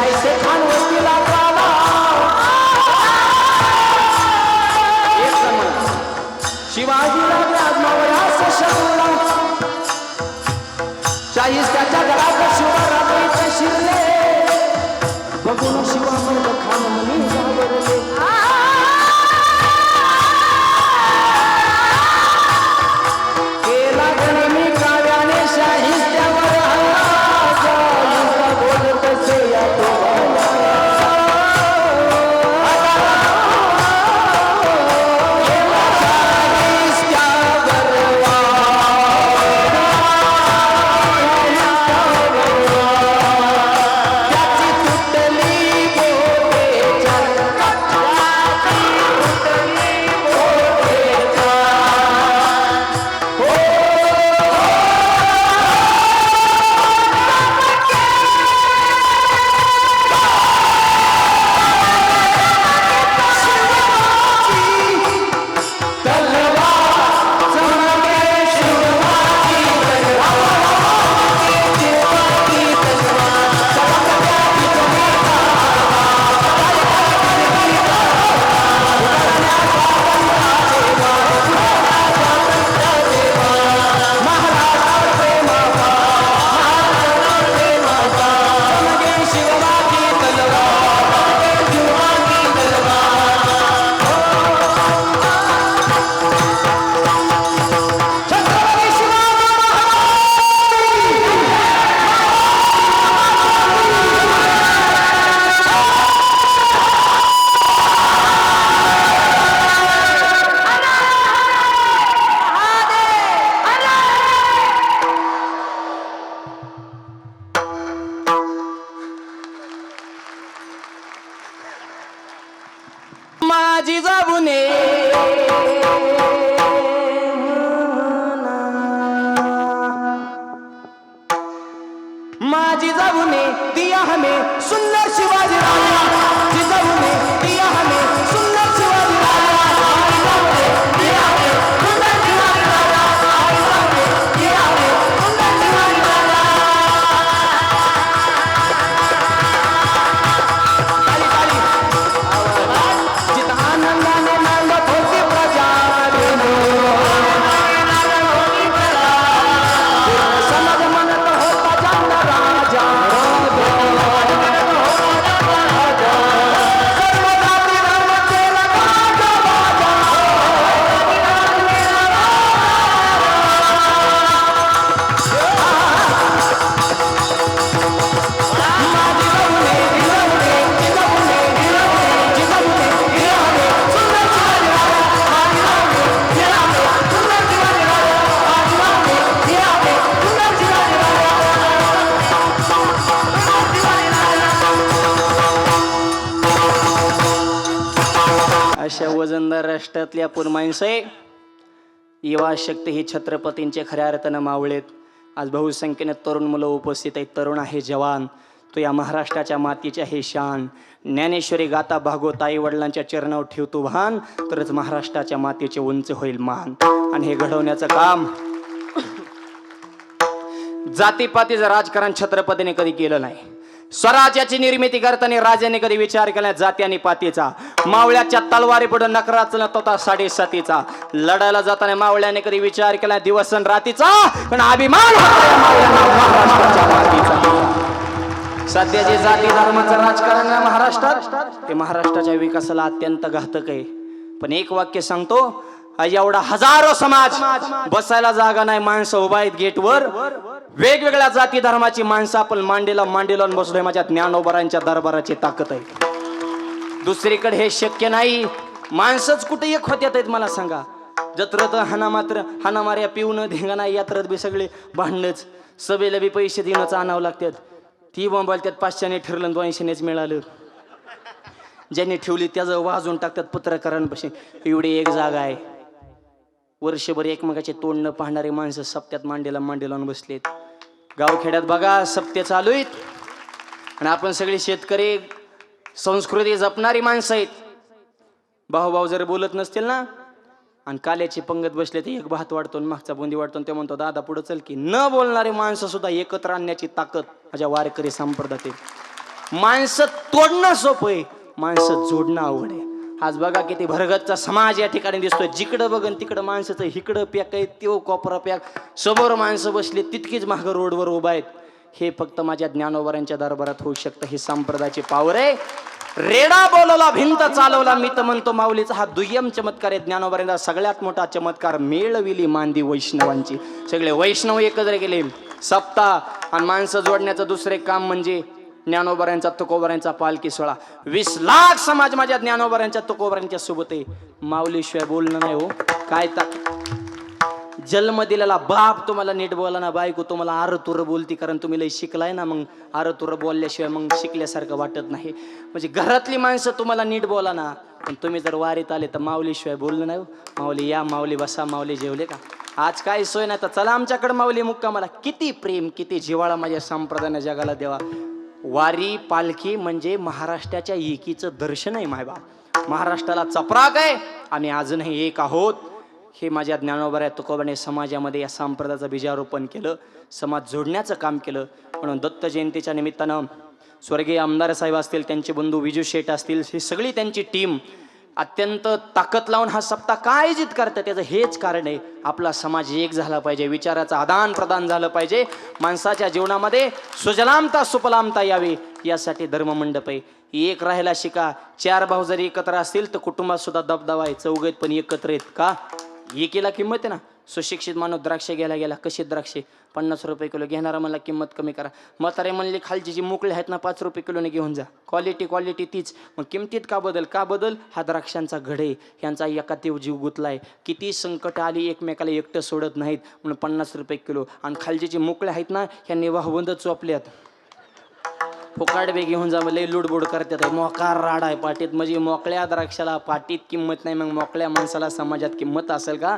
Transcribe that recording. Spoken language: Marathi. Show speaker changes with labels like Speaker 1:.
Speaker 1: शाहिसे खान वस्तीला चाला शिवाजीला व्याजमावयास शत्रूला शाहीस त्याच्या घरात शिवा নাচি যাবুনি? महाराष्ट्रातल्या पुरमाणसे युवा शक्ती ही छत्रपतींचे खऱ्या अर्थानं मावळेत. आज बहुसंख्येने तरुण मुलं उपस्थित आहेत. तरुण आहे जवान. तो या महाराष्ट्राच्या मातीच्या हे शान. ज्ञानेश्वरी गाता भागवत आई वडिलांच्या चरणावर ठेवतो भान. तरच महाराष्ट्राच्या मातीचे उंच होईल मान. आणि हे घडवण्याचं काम जातीपातीचं राजकारण छत्रपतीने कधी केलं नाही. स्वराज्याची निर्मिती करताना राजाने कधी विचार केला जाती आणि पातीचा? मावळ्याच्या तलवारी पुढे नकरा होता साडेसातीचा लढायला जाताना मावळ्याने कधी विचार केला दिवस रातीचा? पण अभिमान सध्या जे जाती धर्माचं राजकारण महाराष्ट्रात ते महाराष्ट्राच्या विकासाला अत्यंत घातक आहे. पण एक वाक्य सांगतो एवढा हजारो समाज बसायला जागा नाही. माणसं उभा आहेत गेटवर. वेगवेगळ्या जाती धर्माची माणसं आपण मांडीला मांडी लावून बसलोय. माझ्या ज्ञानोबरांच्या दरबाराची ताकद आहे. दुसरीकडे हे शक्य नाही. माणसंच कुठे एक होत्यात आहेत मला सांगा. जत्रत हाना मात्र हाना मार्या पिऊन नाही यात्रत बी सगळे भांडणच. सभेला बी पैसे देणंच आणावं लागतात ती बोंबाल त्यात पाचशेने ठरलं दोनशेनेच मिळालं. ज्यांनी ठेवली त्याचं वाजून टाकतात पत्रकारांपाशी. एवढी एक जागा आहे. वर्षभर एकमेकाचे तोंड न पाहणारे माणसं सप्त्यात मांडीला मांडी लावून बसलेत. गावखेड्यात बघा सप्ते चालू आहेत. आणि आपण सगळे शेतकरी संस्कृती जपणारी माणसं आहेत. भाऊभाऊ जर बोलत नसतील ना आणि काल्याची पंगत बसले तर एक भात वाढतो आणि मागचा बुंदी वाढतो आणि ते म्हणतो दादा पुढं चल की. न बोलणारी माणसं सुद्धा एकत्र आणण्याची ताकद माझ्या वारकरी संप्रदात माणसं तोडणं सोपं आहे माणसं जोडणं आवड आहे. आज बघा किती भरगतचा समाज या ठिकाणी दिसतोय. जिकडं बघन तिकडं माणसाचं हिकडं पॅक आहे त्यो कॉपरा पॅक समोर माणसं बसली तितकीच माग रोडवर उभा आहेत. हे फक्त माझ्या ज्ञानोबरांच्या दरबारात होऊ शकतं हे संप्रदायाची पावर आहे. रेडा बोलवला भिंत चालवला. मी तर म्हणतो माऊलीचा हा दुय्यम चमत्कार आहे. ज्ञानोबरांचा सगळ्यात मोठा चमत्कार मेळविली मांदी वैष्णवांची. सगळे वैष्णव एकत्र गेले. सप्ताह आणि माणसं जोडण्याचं दुसरे काम म्हणजे ज्ञानोबऱ्यांचा तुकोबऱ्यांचा पालखी सोहळा वीस लाख समाज माझ्या ज्ञानोबऱ्यांच्या तुकोबऱ्यांच्या सोबत आहे. माऊलीशिवाय बोलणं नाही हो. काय तर जन्म दिलेला बाप तुम्हाला नीट बोला ना बायको तुम्हाला आर तुर बोलती कारण तुम्ही लई शिकलाय ना मग आर तुर बोलल्याशिवाय मग शिकल्यासारखं वाटत नाही. म्हणजे घरातली माणसं तुम्हाला नीट बोला ना पण तुम्ही जर वारीत आले तर माऊलीशिवाय बोलणं नाही हो. माऊली या माऊली बसा माऊली जेवले का? आज काय सोय नाही तर चला आमच्याकडे माऊली मुक्का मला किती प्रेम किती जिवाळा माझ्या संप्रदायाने जगाला देवा वारी पालखी म्हणजे महाराष्ट्राच्या एकीचं दर्शन आहे मायबा महाराष्ट्राला चपराक आहे आम्ही अजूनही एक आहोत. हे माझ्या ज्ञानोबऱ्या तुकोबाने समाजामध्ये या संप्रदायाचं बीजारोपण केलं समाज जोडण्याचं काम केलं. म्हणून दत्त जयंतीच्या निमित्तानं स्वर्गीय आमदार साहेब असतील त्यांचे बंधू विजू शेठ असतील ही सगळी त्यांची टीम अत्यंत ताकद लावून हा सप्ताह का आयोजित करतात. त्याचं हेच कारण आहे आपला समाज एक झाला पाहिजे विचाराचं आदान प्रदान झालं पाहिजे. माणसाच्या जीवनामध्ये सुजलामता सुपलामता यावी यासाठी धर्ममंडप. आहे एक राहायला शिका चार भाऊ जरी एकत्र असतील तर कुटुंबात सुद्धा दबदबा आहे चौघेत पण एकत्र आहेत का? एकीला किंमत आहे ना? सुशिक्षित माणूस द्राक्षे घ्यायला गेला कशी द्राक्षे? पन्नास रुपये किलो. घेणारा मला किंमत कमी करा. म्हातारे म्हणले खालची जी मोकळे आहेत ना पाच रुपये किलोने घेऊन जा. क्वालिटी क्वालिटी तीच. मग किमतीत का बदल? का बदल? हा द्राक्षांचा घडे. यांचा एका तेव जीव गुतलाय. किती संकट आली एकमेकाला एकटं सोडत नाहीत. म्हणून पन्नास रुपये किलो. आणि खालचे जे मोकळे आहेत ना ह्यांनी वाहवंद चोपल्यात. फुकाट बे घेऊन जा लय लुडबुड करतात मोकार राड आहे पाटीत म्हणजे मोकळ्या द्राक्षाला पाटीत किंमत नाही. मग मोकळ्या माणसाला समाजात किंमत असेल का?